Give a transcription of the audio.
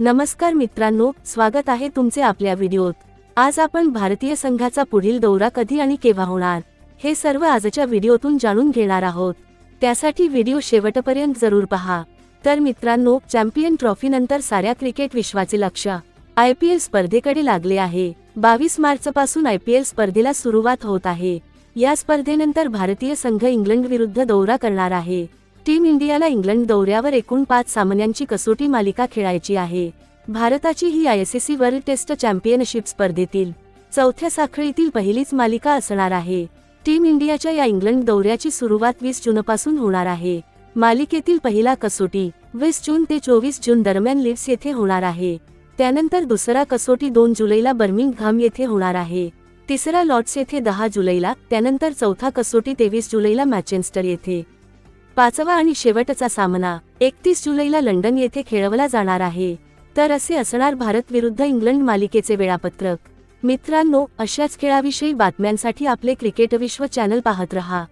नमस्कार मित्रांनो स्वागत आहे तुमचे आपल्या व्हिडिओत. आज आपण भारतीय संघाचा पुढील दौरा कधी आणि केव्हा होणार हे सर्व आजच्या व्हिडिओतून जाणून घेणार आहोत. त्यासाठी व्हिडिओ शेवटपर्यंत जरूर पहा. तर मित्रांनो चॅम्पियन ट्रॉफीनंतर साऱ्या क्रिकेट विश्वाचे लक्ष आय पी एल स्पर्धेकडे लागले आहे. बावीस मार्चपासून आय पी एल स्पर्धेला सुरुवात होत आहे. या स्पर्धेनंतर भारतीय संघ इंग्लंड विरुद्ध दौरा करणार आहे. टीम इंडियाला इंग्लंड दौऱ्यावर एकूण पाच सामन्यांची कसोटी मालिका खेळायची आहे. भारताची ही आयसीसी वर्ल्ड टेस्ट चॅम्पियनशिप स्पर्धेतील चौथ्या साखळीतील पहिलीच मालिका असणार आहे. टीम इंडियाच्या या इंग्लंड दौऱ्याची सुरुवात वीस जूनपासून होणार आहे. मालिकेतील पहिला कसोटी वीस जून ते चोवीस जून दरम्यान लिव्स येथे होणार आहे. त्यानंतर दुसरा कसोटी दोन जुलैला बर्मिंगहाम येथे होणार आहे. तिसरा लॉर्ड्स येथे दहा जुलैला त्यानंतर चौथा कसोटी तेवीस जुलैला मॅचेस्टर येथे. पाचवा आणि शेवटचा सामना एकतीस जुलैला लंडन येथे खेळवला जाणार आहे. तर असे असणार भारत विरुद्ध इंग्लंड मालिकेचे वेळापत्रक. मित्रांनो अशाच खेळाविषयी बातम्यांसाठी आपले क्रिकेट विश्व चॅनल पाहत रहा.